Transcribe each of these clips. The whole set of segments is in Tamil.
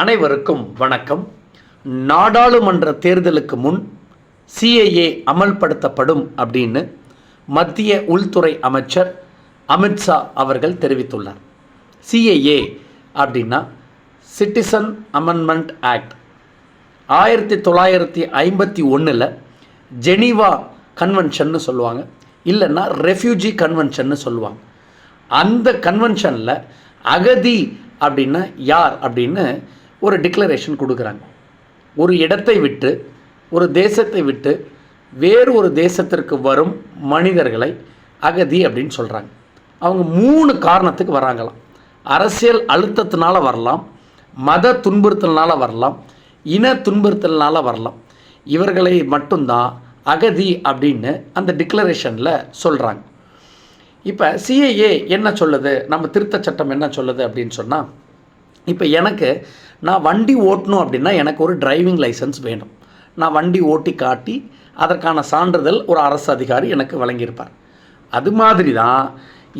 அனைவருக்கும் வணக்கம். நாடாளுமன்ற தேர்தலுக்கு முன் சிஏஏ அமல்படுத்தப்படும் அப்படின்னு மத்திய உள்துறை அமைச்சர் அமித்ஷா அவர்கள் தெரிவித்துள்ளார். சிஏஏ அப்படின்னா சிட்டிசன் அமெண்ட்மெண்ட் ஆக்ட் ஆயிரத்தி தொள்ளாயிரத்தி ஐம்பத்தி ஒன்றில் ஜெனீவா கன்வென்ஷன்னு சொல்லுவாங்க. இல்லைன்னா ரெஃப்யூஜி கன்வென்ஷன்னு சொல்லுவாங்க. அந்த கன்வென்ஷனில் அகதி அப்படின்னா யார் அப்படின்னு ஒரு டிக்ளரேஷன் கொடுக்குறாங்க. ஒரு இடத்தை விட்டு ஒரு தேசத்தை விட்டு வேறு ஒரு தேசத்திற்கு வரும் மனிதர்களை அகதி அப்படின்னு சொல்கிறாங்க அவங்க மூணு காரணத்துக்கு வராங்களாம். அரசியல் அழுத்தத்தினால வரலாம் மத துன்புறுத்தலினால் வரலாம் இன துன்புறுத்தலினால் வரலாம். இவர்களை மட்டும்தான் அகதி அப்படின்னு அந்த டிக்ளரேஷனில் சொல்கிறாங்க இப்போ சிஏஏ என்ன சொல்லுது? நம்ம திருத்த சட்டம் என்ன சொல்லுது அப்படின்னு சொன்னால் இப்போ எனக்கு நான் வண்டி ஓட்டணும் அப்படின்னா எனக்கு ஒரு டிரைவிங் லைசன்ஸ் வேணும் நான் வண்டி ஓட்டி காட்டி அதற்கான சான்றிதழ் ஒரு அரசு அதிகாரி எனக்கு வழங்கியிருப்பார். அது மாதிரி தான்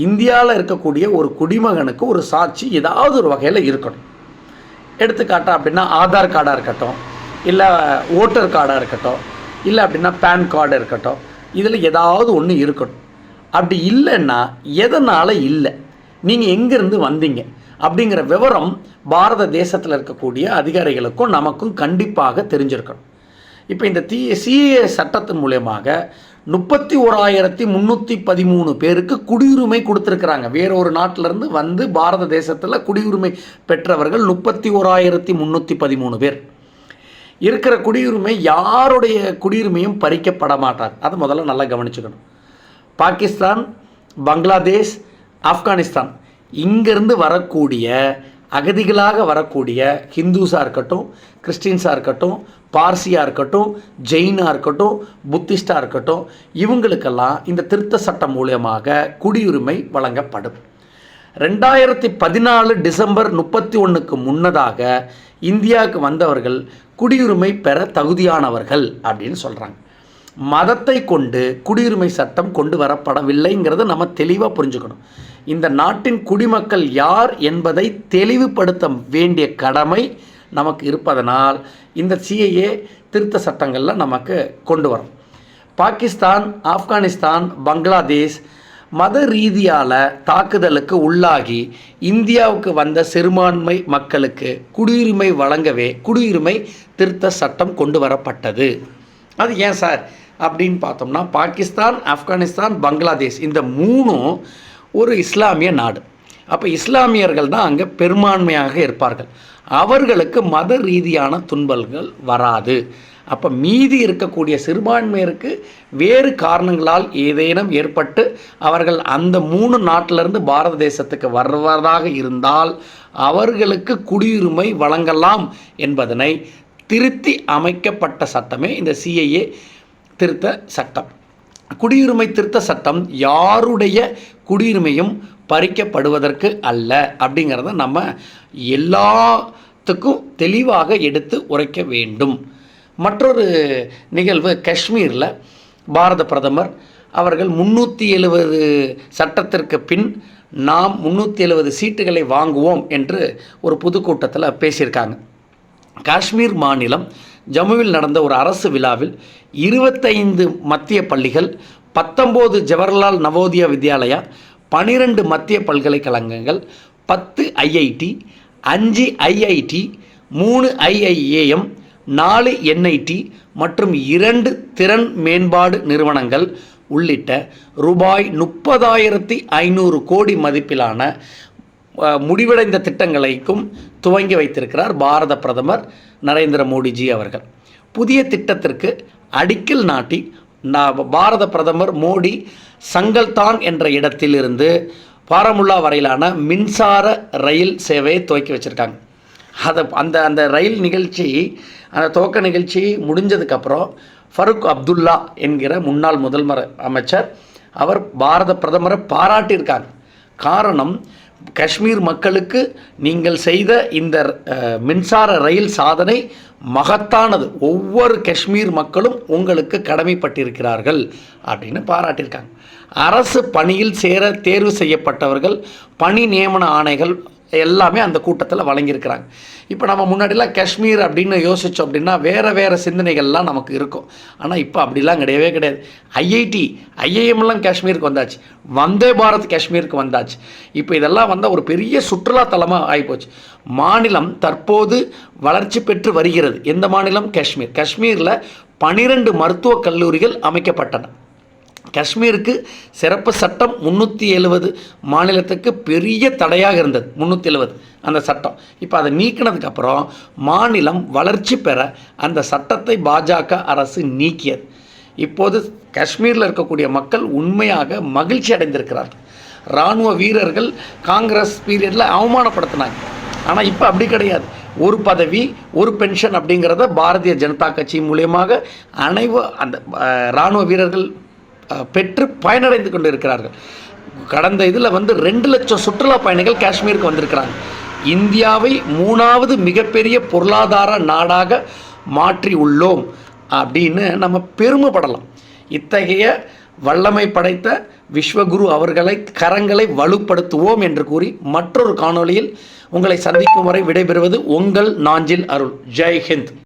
இந்தியாவில் இருக்கக்கூடிய ஒரு குடிமகனுக்கு ஒரு சாட்சி ஏதாவது ஒரு வகையில் இருக்கணும். எடுத்துக்காட்டா அப்படின்னா ஆதார் கார்டாக இருக்கட்டும் இல்லை ஓட்டர் கார்டாக இருக்கட்டும் இல்லை அப்படின்னா பேன் கார்டு இருக்கட்டும் இதில் ஏதாவது ஒன்று இருக்கணும். அப்படி இல்லைன்னா எதனால் இல்லை? நீங்கள் எங்கேருந்து வந்தீங்க? அப்படிங்கிற விவரம் பாரத தேசத்தில் இருக்கக்கூடிய அதிகாரிகளுக்கும் நமக்கும் கண்டிப்பாக தெரிஞ்சிருக்கணும். இப்போ இந்த தி சிஏ சட்டத்தின் மூலயமாக முப்பத்தி ஓராயிரத்தி முந்நூற்றி பதிமூணு பேருக்கு குடியுரிமை கொடுத்துருக்குறாங்க. வேற ஒரு நாட்டிலேருந்து வந்து பாரத தேசத்தில் குடியுரிமை பெற்றவர்கள் முப்பத்தி ஓராயிரத்தி முந்நூற்றி பதிமூணு பேர். இருக்கிற குடியுரிமை யாருடைய குடியுரிமையும் பறிக்கப்பட மாட்டார் அதை முதல்ல நல்லா கவனிச்சுக்கணும். பாகிஸ்தான் பங்களாதேஷ் ஆப்கானிஸ்தான். இங்கேருந்து வரக்கூடிய அகதிகளாக வரக்கூடிய ஹிந்துஸாக இருக்கட்டும் கிறிஸ்டின்ஸாக இருக்கட்டும் பார்சியாக இருக்கட்டும் ஜெயினாக இருக்கட்டும் புத்திஸ்டாக இருக்கட்டும் இவங்களுக்கெல்லாம் இந்த திருத்த சட்டம் மூலியமாக குடியுரிமை வழங்கப்படும். ரெண்டாயிரத்தி பதினாலு டிசம்பர் முப்பத்தி ஒன்றுக்கு முன்னதாக இந்தியாவுக்கு வந்தவர்கள் குடியுரிமை பெற தகுதியானவர்கள் அப்படின்னு சொல்கிறாங்க மதத்தை கொண்டு குடியுரிமை சட்டம் கொண்டு வரப்படவில்லைங்கிறத நம்ம தெளிவாக புரிஞ்சுக்கணும். இந்த நாட்டின் குடிமக்கள் யார் என்பதை தெளிவுபடுத்த வேண்டிய கடமை நமக்கு இருப்பதனால் இந்த சிஏஏ திருத்த சட்டங்களில் நமக்கு கொண்டு வரும். பாகிஸ்தான் ஆப்கானிஸ்தான் பங்களாதேஷ் மத ரீதியால் தாக்குதலுக்கு உள்ளாகி இந்தியாவுக்கு வந்த சிறுபான்மை மக்களுக்கு குடியுரிமை வழங்கவே குடியுரிமை திருத்த சட்டம் கொண்டு வரப்பட்டது. அது ஏன் சார்? அப்படின்னு பார்த்தோம்னா பாகிஸ்தான் ஆப்கானிஸ்தான் பங்களாதேஷ் இந்த மூணும் ஒரு இஸ்லாமிய நாடு. அப்போ இஸ்லாமியர்கள் தான் அங்கே பெரும்பான்மையாக இருப்பார்கள். அவர்களுக்கு மத ரீதியான துன்பல்கள் வராது. அப்போ மீதி இருக்கக்கூடிய சிறுபான்மையருக்கு வேறு காரணங்களால் ஏதேனும் ஏற்பட்டு அவர்கள் அந்த மூணு நாட்டிலிருந்து பாரத தேசத்துக்கு வருவதாக இருந்தால் அவர்களுக்கு குடியுரிமை வழங்கலாம் என்பதனை திருத்தி அமைக்கப்பட்ட சட்டமே இந்த சிஐஏ திருத்த சட்டம். குடியுரிமை திருத்த சட்டம் யாருடைய குடியுரிமையும் பறிக்கப்படுவதற்கு அல்ல அப்படிங்கிறத நம்ம எல்லாத்துக்கும் தெளிவாக எடுத்து உரைக்க வேண்டும். மற்றொரு நிகழ்வு காஷ்மீரில் பாரத பிரதமர் அவர்கள் முந்நூற்றி எழுபது சட்டத்திற்கு பின் நாம் முந்நூற்றி எழுபது சீட்டுகளை வாங்குவோம் என்று ஒரு பொதுக்கூட்டத்தில் பேசியிருக்காங்க. காஷ்மீர் மாநிலம் ஜம்முவில் நடந்த ஒரு அரசு விழாவில் இருபத்தைந்து மத்திய பள்ளிகள் பத்தொம்போது ஜவஹர்லால் நவோதயா வித்யாலயா பனிரெண்டு மத்திய பல்கலைக்கழகங்கள் பத்து ஐஐடி அஞ்சு ஐஐடி மூணு ஐஐஏஎம் நாலு என்ஐடி மற்றும் இரண்டு திறன் மேம்பாடு நிறுவனங்கள் உள்ளிட்ட ரூபாய் முப்பதாயிரத்தி ஐநூறு கோடி மதிப்பிலான முடிவடைந்த திட்டங்களைக்கும் துவங்கி வைத்திருக்கிறார் பாரத பிரதமர் நரேந்திர மோடிஜி அவர்கள். புதிய திட்டத்திற்கு அடிக்கல் நாட்டி நான் பாரத பிரதமர் மோடி சங்கல்தான் என்ற இடத்திலிருந்து பாரமுல்லா வரையிலான மின்சார ரயில் சேவையை துவக்கி வச்சுருக்காங்க. அதை அந்த அந்த ரயில் நிகழ்ச்சி அந்த துவக்க நிகழ்ச்சி முடிஞ்சதுக்கப்புறம் ஃபருக் அப்துல்லா என்கிற முன்னாள் முதல்வர் அமைச்சர் அவர் பாரத பிரதமரை பாராட்டியிருக்காங்க. காரணம் காஷ்மீர் மக்களுக்கு நீங்கள் செய்த இந்த மின்சார ரயில் சாதனை மகத்தானது. ஒவ்வொரு காஷ்மீர் மக்களும் உங்களுக்கு கடமைப்பட்டிருக்கிறார்கள் அப்படின்னு பாராட்டியிருக்காங்க. அரசு பணியில் சேர தேர்வு செய்யப்பட்டவர்கள் பணி நியமன ஆணைகள் எல்லாமே அந்த கூட்டத்தில் வழங்கியிருக்கிறாங்க. இப்போ நம்ம முன்னாடிலாம் காஷ்மீர் அப்படின்னு யோசித்தோம் அப்படின்னா வேறு வேறு சிந்தனைகள்லாம் நமக்கு இருக்கும். ஆனால் இப்போ அப்படிலாம் கிடையவே கிடையாது. ஐஐடி ஐஐஎம்லாம் காஷ்மீருக்கு வந்தாச்சு. வந்தே பாரத் காஷ்மீருக்கு வந்தாச்சு. இப்போ இதெல்லாம் வந்தால் ஒரு பெரிய சுற்றுலாத்தலமாக ஆகிப்போச்சு மாநிலம் தற்போது வளர்ச்சி பெற்று வருகிறது. எந்த மாநிலம்? காஷ்மீர். காஷ்மீரில் பனிரெண்டு மருத்துவக் கல்லூரிகள் அமைக்கப்பட்டன. காஷ்மீருக்கு சிறப்பு சட்டம் முந்நூற்றி எழுபது மாநிலத்துக்கு பெரிய தடையாக இருந்தது. முந்நூற்றி எழுபது அந்த சட்டம். இப்போ அதை நீக்கினதுக்கப்புறம் மாநிலம் வளர்ச்சி பெற அந்த சட்டத்தை பாஜக அரசு நீக்கியது. இப்போது காஷ்மீரில் இருக்கக்கூடிய மக்கள் உண்மையாக மகிழ்ச்சி அடைந்திருக்கிறார்கள். இராணுவ வீரர்கள் காங்கிரஸ் பீரியடில் அவமானப்படுத்தினாங்க. ஆனால் இப்போ அப்படி கிடையாது. ஒரு பதவி ஒரு பென்ஷன் அப்படிங்கிறத பாரதிய ஜனதா கட்சி மூலியமாக அனைவ அந்த இராணுவ வீரர்கள் பெற்று பயனடைந்து கொண்டு இருக்கிறார்கள் கடந்த இதில் வந்து ரெண்டு லட்சம் சுற்றுலா பயணிகள் காஷ்மீருக்கு வந்திருக்கிறாங்க. இந்தியாவை மூணாவது மிகப்பெரிய பொருளாதார நாடாக மாற்றி உள்ளோம் அப்படின்னு நம்ம பெருமைப்படலாம். இத்தகைய வல்லமை படைத்த விஸ்வகுரு அவர்களை கரங்களை வலுப்படுத்துவோம் என்று கூறி மற்றொரு காணொளியில் உங்களை சந்திக்கும் வரை விடைபெறுவது உங்கள் நாஞ்சில் அருள். ஜெய் ஹிந்த்.